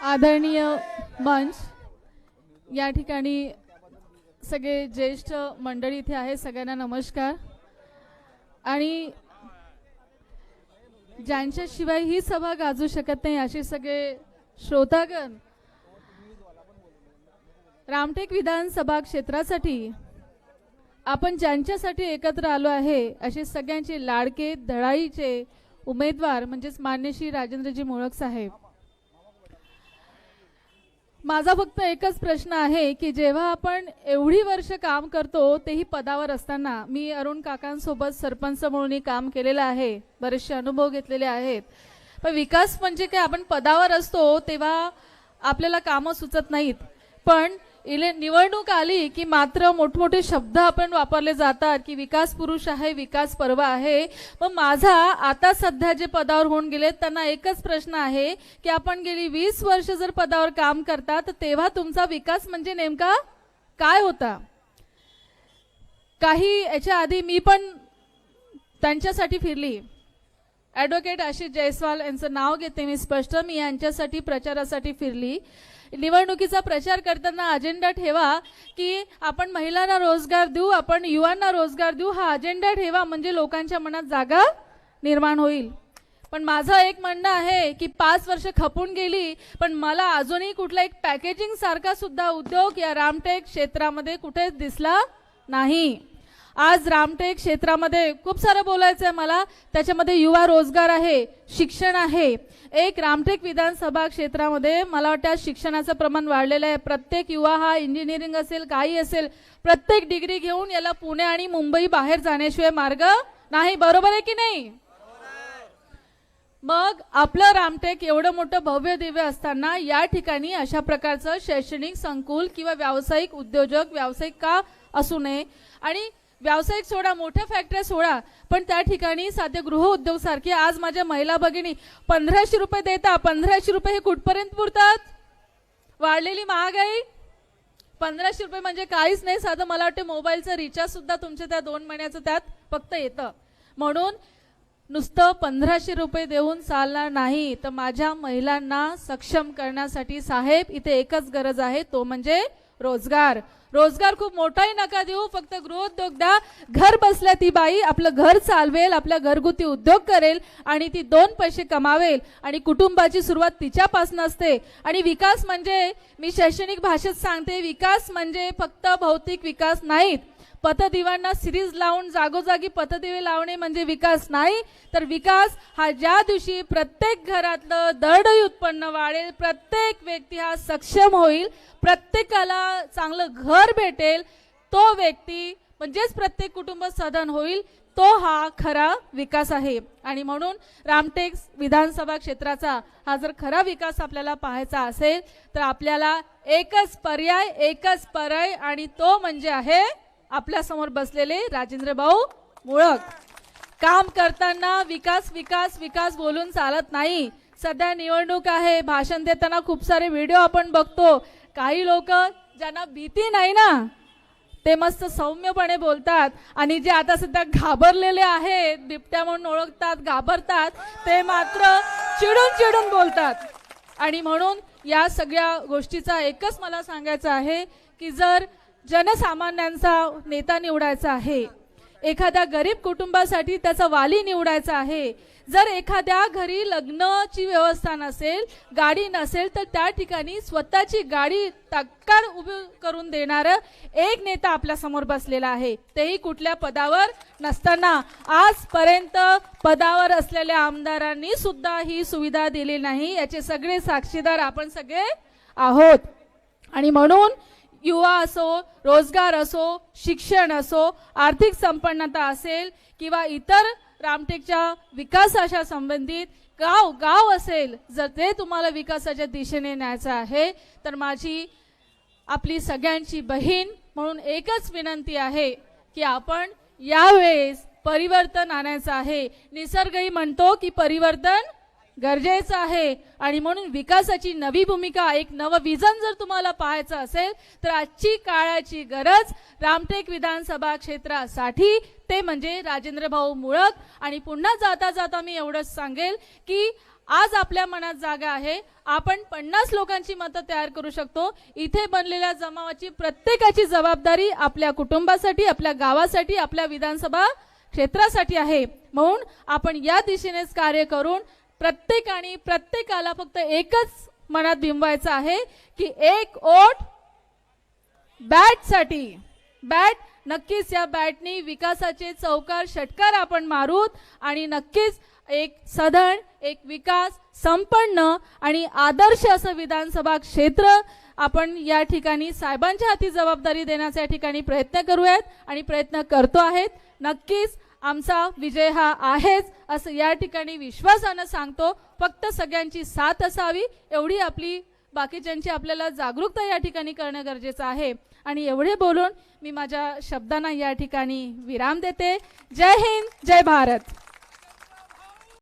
आदरणीय मंच या ठिकाणी सगळे ज्येष्ठ मंडळी इथे आहे सगळ्यांना नमस्कार. आणि ज्यांच्याशिवाय ही सभा गाजू शकत नाही असे सगळे श्रोतागण रामटेक विधानसभा क्षेत्रासाठी आपण ज्यांच्यासाठी एकत्र आलो आहे असे सगळ्यांचे लाडके धडाईचे उमेदवार म्हणजेच मान्य श्री राजेंद्रजी मोळक साहेब. माझा फक्त एकच प्रश्न आहे की जेव्हा आपण एवढी वर्ष काम करतो तेही पदावर असताना मी अरुण काकांसोबत सरपंच म्हणून काम केलेलं आहे बरेचसे अनुभव घेतलेले आहेत. पण विकास म्हणजे काय? आपण पदावर असतो तेव्हा आपल्याला कामं सुचत नाहीत. पण इले निवडणूक आली की मात्र मोठमोठे शब्द आपण वापरले जातात की विकास पुरुष आहे विकास पर्व आहे. मग माझा आता सध्या जे पदावर होऊन गेले त्यांना एकच प्रश्न आहे की आपण गेली वीस वर्ष जर पदावर काम करता तर तेव्हा तुमचा विकास म्हणजे नेमका काय होता? काही याच्या आधी मी पण त्यांच्यासाठी फिरली. ॲडव्होकेट आशिष जयस्वाल यांचं नाव घेते मी स्पष्ट. मी यांच्यासाठी प्रचारासाठी फिरली. निवडणुकीचा प्रचार करताना अजेंडा ठेवा की आपण महिलांना रोजगार देऊ आपण युवांना रोजगार देऊ हा अजेंडा ठेवा म्हणजे लोकांच्या मनात जागा निर्माण होईल. पण माझं एक म्हणणं आहे की पाच वर्ष खपून गेली पण मला अजूनही कुठला एक पॅकेजिंग सारखा सुद्धा उद्योग या रामटेक क्षेत्रामध्ये कुठेच दिसला नाही. आज रामटेक क्षेत्रामध्ये खूप सारं बोलायचं आहे मला. त्याच्यामध्ये युवा रोजगार आहे शिक्षण आहे. एक रामटेक विधानसभा क्षेत्रामध्ये मला वाटतं शिक्षणाचं प्रमाण वाढलेलं आहे. प्रत्येक युवा हा इंजिनिअरिंग असेल काही असेल प्रत्येक डिग्री घेऊन याला पुणे आणि मुंबई बाहेर जाण्याशिवाय मार्ग नाही. बरोबर आहे की नाही? मग आपलं रामटेक एवढं मोठं भव्य दिव्य असताना या ठिकाणी अशा प्रकारचं शैक्षणिक संकुल किंवा व्यावसायिक उद्योजक व्यावसायिक का असू नये? आणि व्यावसायिक सोडा मोठ्या फॅक्टऱ्या सोडा पण त्या ठिकाणी साध्य गृह उद्योग सारखे आज माझ्या महिला भगिनी पंधराशे रुपये देता पंधराशे रुपये हे कुठपर्यंत पुरतात? वाढलेली महागाई? पंधराशे रुपये म्हणजे काहीच नाही. साधं मला वाटतं मोबाईलचं रिचार्ज सुद्धा तुमच्या त्या दोन महिन्याचं त्यात फक्त येतं. म्हणून नुसतं पंधराशे रुपये देऊन चालणार नाही. तर माझ्या महिलांना सक्षम करण्यासाठी साहेब इथे एकच गरज आहे तो म्हणजे रोजगार. रोजगार खूप मोठाही नका देऊ फक्त गृहोद्योग द्या घर बसल्या ती बाई आपलं घर चालवेल आपल्या घरगुती उद्योग करेल आणि ती दोन पैसे कमावेल. आणि कुटुंबाची सुरुवात तिच्यापासून असते. आणि विकास म्हणजे मी शैक्षणिक भाषेत सांगते विकास म्हणजे फक्त भौतिक विकास नाहीत. पतदिवांना सिरीज लावून जागोजागी पतदिवे लावणे म्हणजे विकास नाही. तर विकास हा ज्या दिवशी प्रत्येक घरातलं दरडई उत्पन्न वाढेल प्रत्येक व्यक्ती हा सक्षम होईल प्रत्येकाला चांगलं घर भेटेल तो व्यक्ती म्हणजेच प्रत्येक कुटुंब सदन होईल तो हा खरा विकास आहे. आणि म्हणून रामटेक विधानसभा क्षेत्राचा हा जर खरा विकास आपल्याला पाहायचा असेल तर आपल्याला एकच पर्याय एकच पर्याय आणि तो म्हणजे आहे आपल्यासमोर बसलेले राजेंद्र भाऊ मुळक. काम करताना विकास विकास विकास बोलून चालत नाही. सध्या निवडणूक आहे भाषण देताना खूप सारे व्हिडिओ आपण बघतो. काही लोक ज्यांना भीती नाही ना ते मस्त सौम्यपणे बोलतात. आणि जे आता सध्या घाबरलेले आहेत बिबट्या म्हणून ओळखतात घाबरतात ते मात्र चिडून चिडून बोलतात. आणि म्हणून या सगळ्या गोष्टीचा एकच मला सांगायचं आहे की जर जनसामान्यांचा नेता निवडायचा आहे एखाद्या गरीब कुटुंबासाठी त्याचा वाली निवडायचा आहे. जर एखाद्या घरी लग्नाची व्यवस्था नसेल गाडी नसेल तर त्या ठिकाणी स्वतःची गाडी तत्काळ उभी करून देणार एक नेता आपल्यासमोर बसलेला आहे. तेही कुठल्या पदावर नसताना आजपर्यंत पदावर असलेल्या आमदारांनी सुद्धा ही सुविधा दिली नाही. याचे सगळे साक्षीदार आपण सगळे आहोत. आणि म्हणून युवा असो रोजगार असो शिक्षण असो आर्थिक संपन्नता असेल किंवा इतर रामटेकच्या विकासाच्या संबंधित गाव गाव असेल जर ते तुम्हाला विकासाच्या दिशेने न्यायचं आहे तर माझी आपली सगळ्यांची बहीण म्हणून एकच विनंती आहे की आपण यावेळेस परिवर्तन आणायचं आहे. निसर्गही म्हणतो की परिवर्तन गरजेचं आहे. आणि म्हणून विकासाची नवी भूमिका एक नवं विजन जर तुम्हाला पाहायचं असेल तर आजची काळाची गरज रामटेक विधानसभा क्षेत्रासाठी ते म्हणजे राजेंद्रभाऊ मुळक. आणि पुन्हा जाता जाता मी एवढंच सांगेल की आज आपल्या मनात जागा आहे. आपण पन्नास लोकांची मतं तयार करू शकतो. इथे बनलेल्या जमावाची प्रत्येकाची जबाबदारी आपल्या कुटुंबासाठी आपल्या गावासाठी आपल्या विधानसभा क्षेत्रासाठी आहे. म्हणून आपण या दिशेनेच कार्य करून प्रत्येकाने प्रत्येकाला फक्त एकच मनात बिंबवायचं आहे की एक ओट बॅटसाठी. बॅट नक्कीच या बॅटनी विकासाचे चौकार षटकार आपण मारूत आणि नक्कीच एक सधन एक विकास संपन्न आणि आदर्श असं विधानसभा क्षेत्र आपण या ठिकाणी साहेबांच्या हाती जबाबदारी देण्याचा या ठिकाणी प्रयत्न करूयात आणि प्रयत्न करतो आहेत. नक्कीच आमचा विजय हा आहेच असं या ठिकाणी विश्वासानं सांगतो. फक्त सगळ्यांची साथ असावी एवढी आपली बाकीच्यांची आपल्याला जागरूकता या ठिकाणी करणं गरजेचं आहे. आणि एवढे बोलून मी माझ्या शब्दांना या ठिकाणी विराम देते. जय हिंद जय भारत.